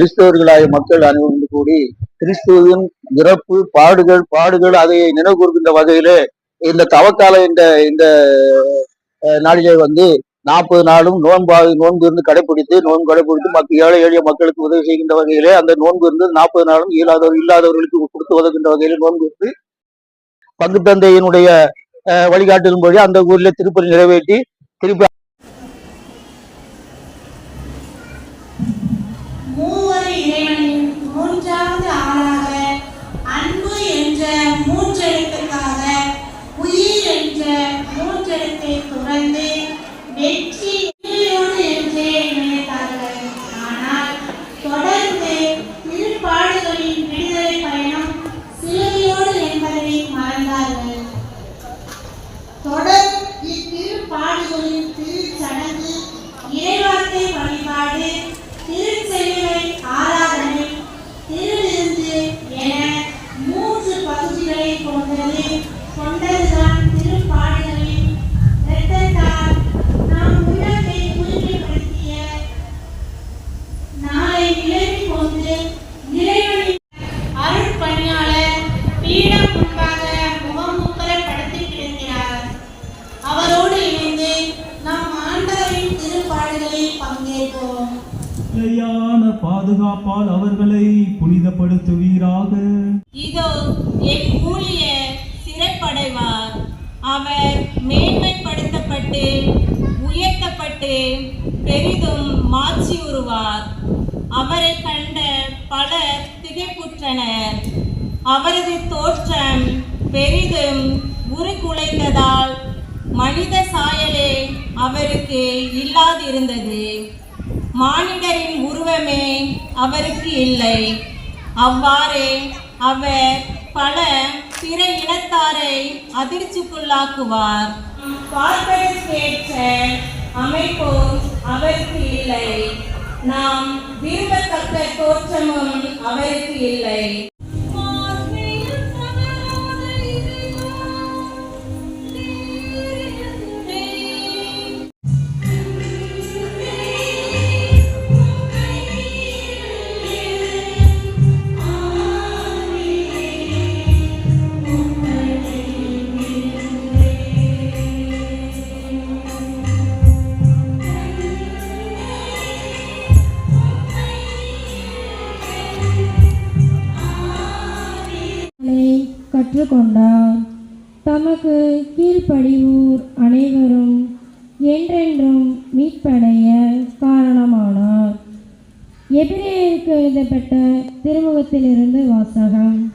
கிறிஸ்தவர்களாய மக்கள் அனைவரும் கூடி கிறிஸ்துவின் இறப்பு பாடுகள் பாடுகள் அதை நினைவு கூறுகின்ற வகையில இந்த தவக்கால இந்த இந்த நாளிலே வந்து நாற்பது நாளும் நோன்பா நோன்பு இருந்து கடைபிடித்து நோன்பு கடைபிடித்து மக்கள் ஏழை எளிய மக்களுக்கு உதவி செய்கின்ற வகையிலே அந்த நோன்பு இருந்து நாற்பது நாளும் இயலாதவர் இல்லாதவர்களுக்கு கொடுத்து உதவுகின்ற வகையில் நோன்பு இருந்து பங்கு தந்தையினுடைய அஹ், வழிகாட்டுதலின்படி அந்த ஊரில் திருப்பதி நிறைவேற்றி திருப்பி பாதுகாப்பால் அவர்களை புனிதப்படுத்துவீராக. இதோ என் ஊழியர் சிறைப்படைவார். அவர் மேன்மைப்படுத்தப்பட்டு உயர்த்தப்பட்டு பெரிதும் மாற்றி உருவார். அவரை கண்ட பலர் திகைப்புற்றனர். அவரது தோற்றம் பெரிதும் உருக்குலைந்ததால் மனித சாயலே அவருக்கு இல்லாதிருந்தது. மானிடரின் உருவமே அவருக்கு இல்லை. அவ்வாறே அவர் பல பிற இனத்தாரை அதிர்ச்சிக்குள்ளாக்குவார். பார்ப்பதற்கேற்ற அமைப்போ அவருக்கு இல்லை. நாம் விரும்பத்தக்க தோற்றமும் அவருக்கு இல்லை. கற்றுக்கொண்டார் தமக்கு கீழ்ப்படிவோர் அனைவரும் என்றென்றும் மீட்படைய காரணமானார். எபிரேயருக்கு எழுதப்பட்ட திருமுகத்திலிருந்து வாசகம்.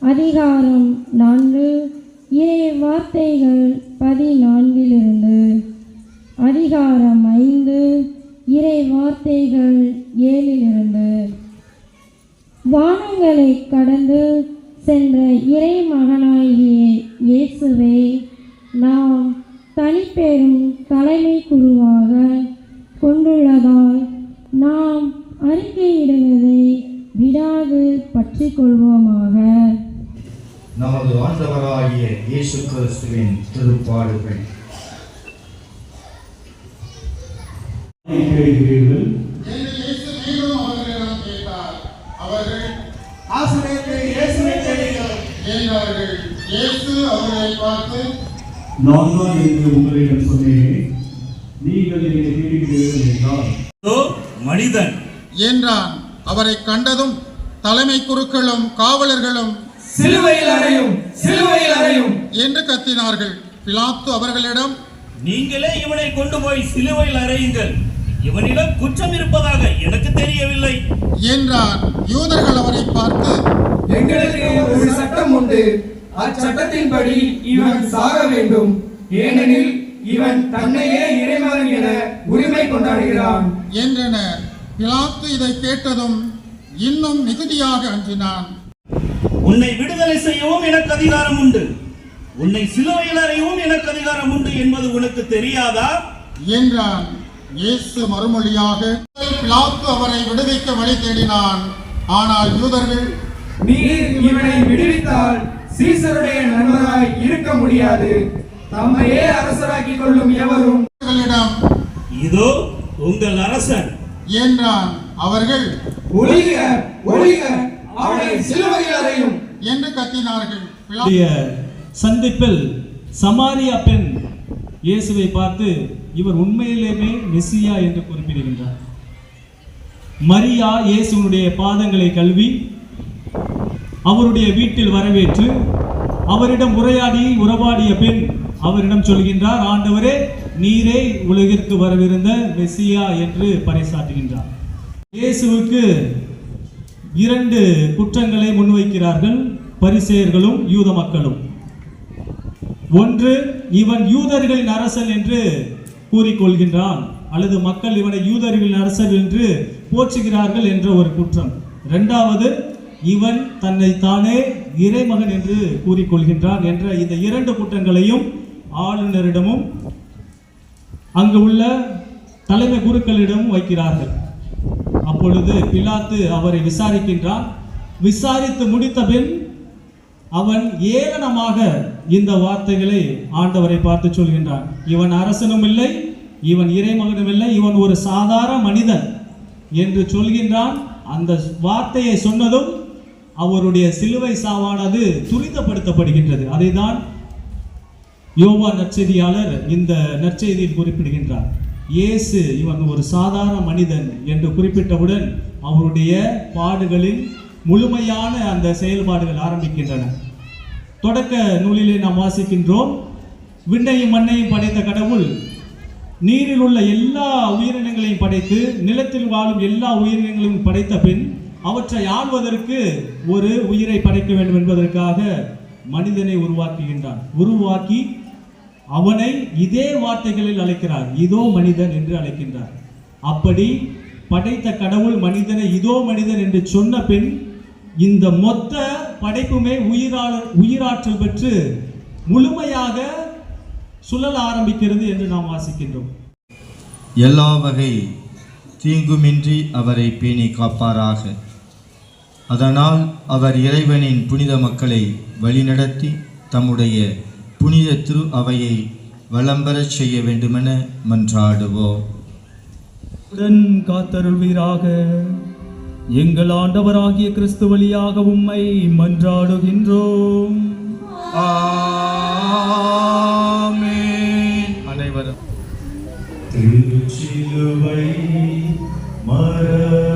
அதிகாரம் நான்கு. இறை வார்த்தைகள் பதினான்கிலிருந்து. அதிகாரம் ஐந்து. இறை வார்த்தைகள் ஏழிலிருந்து. வானங்களை கடந்து அறிக்கையிடுவதை விடாது பற்றி கொள்வோமாக நமது ஆண்டவராகிய இயேசு கிறிஸ்துவின் திருப்பாடுகள். கேட்கிறீர்கள். அவர்கள் ஆசிரியத்தை இயேசுவை என்றார்கள். இயேசு அவர்களை பார்த்து நான் தான் என்று உங்களிடம் சொன்னேன் நீங்கள் என்னை தேடுகிறீர்கள் என்றால் இதோ மனிதன் என்றான். அவரை கண்டதும் தலைமை குருக்களும் காவலர்களும் சிலுவையில் அறையும் சிலுவையில் அறையும். என்று கத்தினார்கள். பிலாத்து அவர்களிடம் நீங்களே இவனை கொண்டு போய் சிலுவையில் அறையுங்கள். இவனிடம் குற்றம் இருப்பதாக எனக்கு தெரியவில்லை. என்றான். யூதர்கள் அவரை பார்த்து எங்களுக்கு ஒரு சட்டம் உண்டு. அச்சட்டத்தின்படி இவன் சாக வேண்டும். ஏனெனில் இவன் தன்னையே இறைமகன் என உரிமை கொண்டாடுகிறான். என்றனர். பிலாத்து இதை கேட்டதும் இன்னும் மிகுதியாக அஞ்சினான். உன்னை விடுதலை செய்யவும் எனக்கு அதிகாரம் உண்டு. உன்னை சிலுவையில் அறையவும் எனக்கு அதிகாரம் உண்டு என்பது உனக்கு தெரியாதா? என்றான். இயேசு மறுமொழியாக பிலாத்து அவரை விடுவிக்க வழி தேடினான். ஆனால் யூதர்கள் நீர் இவனை விடுவித்தால் சீசருடைய நண்பராய் இருக்க முடியாது. தம்மையே அரசராக்கிக் கொள்ளும் எவரும் இதோ உங்கள் அரசன். என்றான். அவர்கள் ஒளிக ஒளிக அவனை சிலுவையில் அறையும் என்று கத்தினார்கள். சந்திப்பில் சமாரியா பெண் இயேசுவை பார்த்து இவர் உண்மையிலேயே மெஸ்ஸியா என்று குறிப்பிடுகின்றார். மரியா இயேசுனுடைய பாதங்களை கழுவி அவருடைய வீட்டில் வரவேற்று அவரிடம் உரையாடி உறவாடிய பெண் அவரிடம் சொல்கின்றார் ஆண்டவரே நீரே உலகிற்கு வரவிருந்த மெஸ்ஸியா என்று பறைசாற்றுகின்றார். இயேசுவுக்கு இரண்டு குற்றங்களை முன்வைக்கிறார்கள் பரிசெயர்களும் யூத மக்களும். ஒன்று இவன் யூதர்களின் அரசன் என்று கூறிக்கொள்கின்றான் அல்லது மக்கள் இவனை யூதர்களின் அரசர் என்று போற்றுகிறார்கள் என்ற ஒரு குற்றம். இரண்டாவது இவன் தன்னை தானே இறைமகன் என்று கூறிக்கொள்கின்றான் என்ற இந்த இரண்டு குற்றங்களையும் ஆளுநரிடமும் அங்கு உள்ள தலைமை குருக்களிடமும் வைக்கிறார்கள். அப்பொழுது பிலாத்து அவரை விசாரிக்கின்றான். விசாரித்து முடித்த பின் அவன் ஏளனமாக இந்த வார்த்தைகளை ஆண்டவரை பார்த்து சொல்கின்றான். இவன் அரசனும் இல்லை இவன் இறைமகனும் இல்லை இவன் ஒரு சாதாரண மனிதன் என்று சொல்கின்றான். அந்த வார்த்தையை சொன்னதும் அவருடைய சிலுவை சாவானது துரிதப்படுத்தப்படுகின்றது. அதைதான் யோவா நற்செய்தியாளர் இந்த நற்செய்தியில் குறிப்பிடுகின்றார். இயேசு இவன் ஒரு சாதாரண மனிதன் என்று குறிப்பிட்டவுடன் அவருடைய பாடுகளின் முழுமையான அந்த செயல்பாடுகள் ஆரம்பிக்கின்றன. தொடக்க நூலிலே நாம் வாசிக்கின்றோம் விண்ணையும் மண்ணையும் படைத்த கடவுள் நீரில் உள்ள எல்லா உயிரினங்களையும் படைத்து நிலத்தில் வாழும் எல்லா உயிரினங்களையும் படைத்த பின் அவற்றை ஆள்வதற்கு ஒரு உயிரை படைக்க வேண்டும் என்பதற்காக மனிதனை உருவாக்குகின்றான். உருவாக்கி அவனை இதே வார்த்தைகளில் அழைக்கிறார். இதோ மனிதன் என்று அழைக்கின்றார். அப்படி படைத்த கடவுள் மனிதனை இதோ மனிதன் என்று சொன்ன பின் இந்த மொத்த படைப்புமே உயிராளர் உயிராற்றல் பெற்று முழுமையாக சுழல ஆரம்பிக்கிறது என்று நாம் வாசிக்கின்றோம். எல்லா வகை தீங்குமின்றி அவரை பேணி காப்பாராக. அதனால் அவர் இறைவனின் புனித மக்களை வழிநடத்தி தம்முடைய புனித திரு அவையை வளம்பெறச் செய்ய வேண்டுமென மன்றாடுவோம் உடன் காத்தருள்வீராக. எங்கள் ஆண்டவராகிய கிறிஸ்து வழியாக உம்மை மன்றாடுகின்றோம். ஆமென். அனைவரும். திருச்சிலுவை மரமிதோ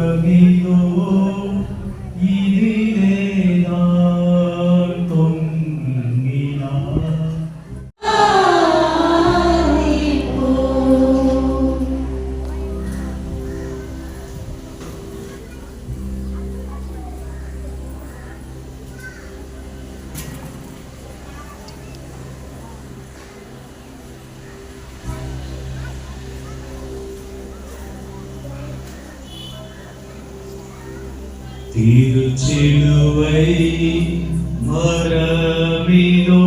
திருச்சிலுவை மரமிதோ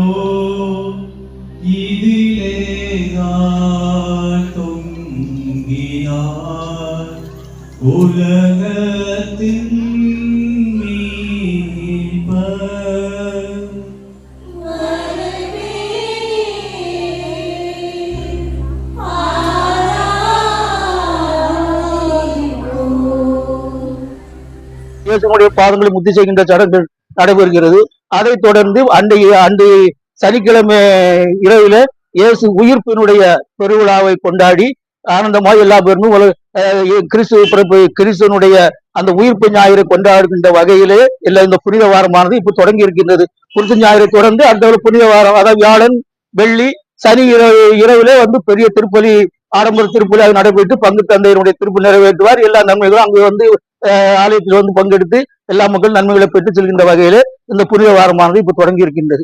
இதிலே தொங்கினார் உலக இயேசுடைய பாதங்களை முத்தி செய்கின்ற சடங்கு நடைபெறுகிறது. அதைத் தொடர்ந்து அன்றைய அன்றைய சனிக்கிழமை இரவில இயேசு உயிர்ப்பினுடைய பெருவிழாவை கொண்டாடி ஆனந்தமாய் எல்லா பேரும் கிறிஸ்து பிறப்பு கிறிஸ்துவனுடைய அந்த உயிர்ப்பு ஞாயிறு கொண்டாடுகின்ற வகையிலே இல்ல இந்த புனித வாரமானது இப்ப தொடங்கி இருக்கின்றது. புனித ஞாயிறை தொடர்ந்து அந்த புனித வாரம் அதாவது வியாழன் வெள்ளி சனி இரவு இரவிலே வந்து பெரிய திருப்பலி ஆடம்பர திருப்பலி அது நடைபெற்று பங்கு தந்தையினுடைய திருப்பு நிறைவேற்றுவார். எல்லா நன்மைகளும் அங்கு வந்து ஆலயத்தில் வந்து பங்கெடுத்து எல்லா மக்களும் நன்மைகளை பெற்று செல்கின்ற வகையிலே இந்த புனித வாரமானது இப்போ தொடங்கி இருக்கின்றது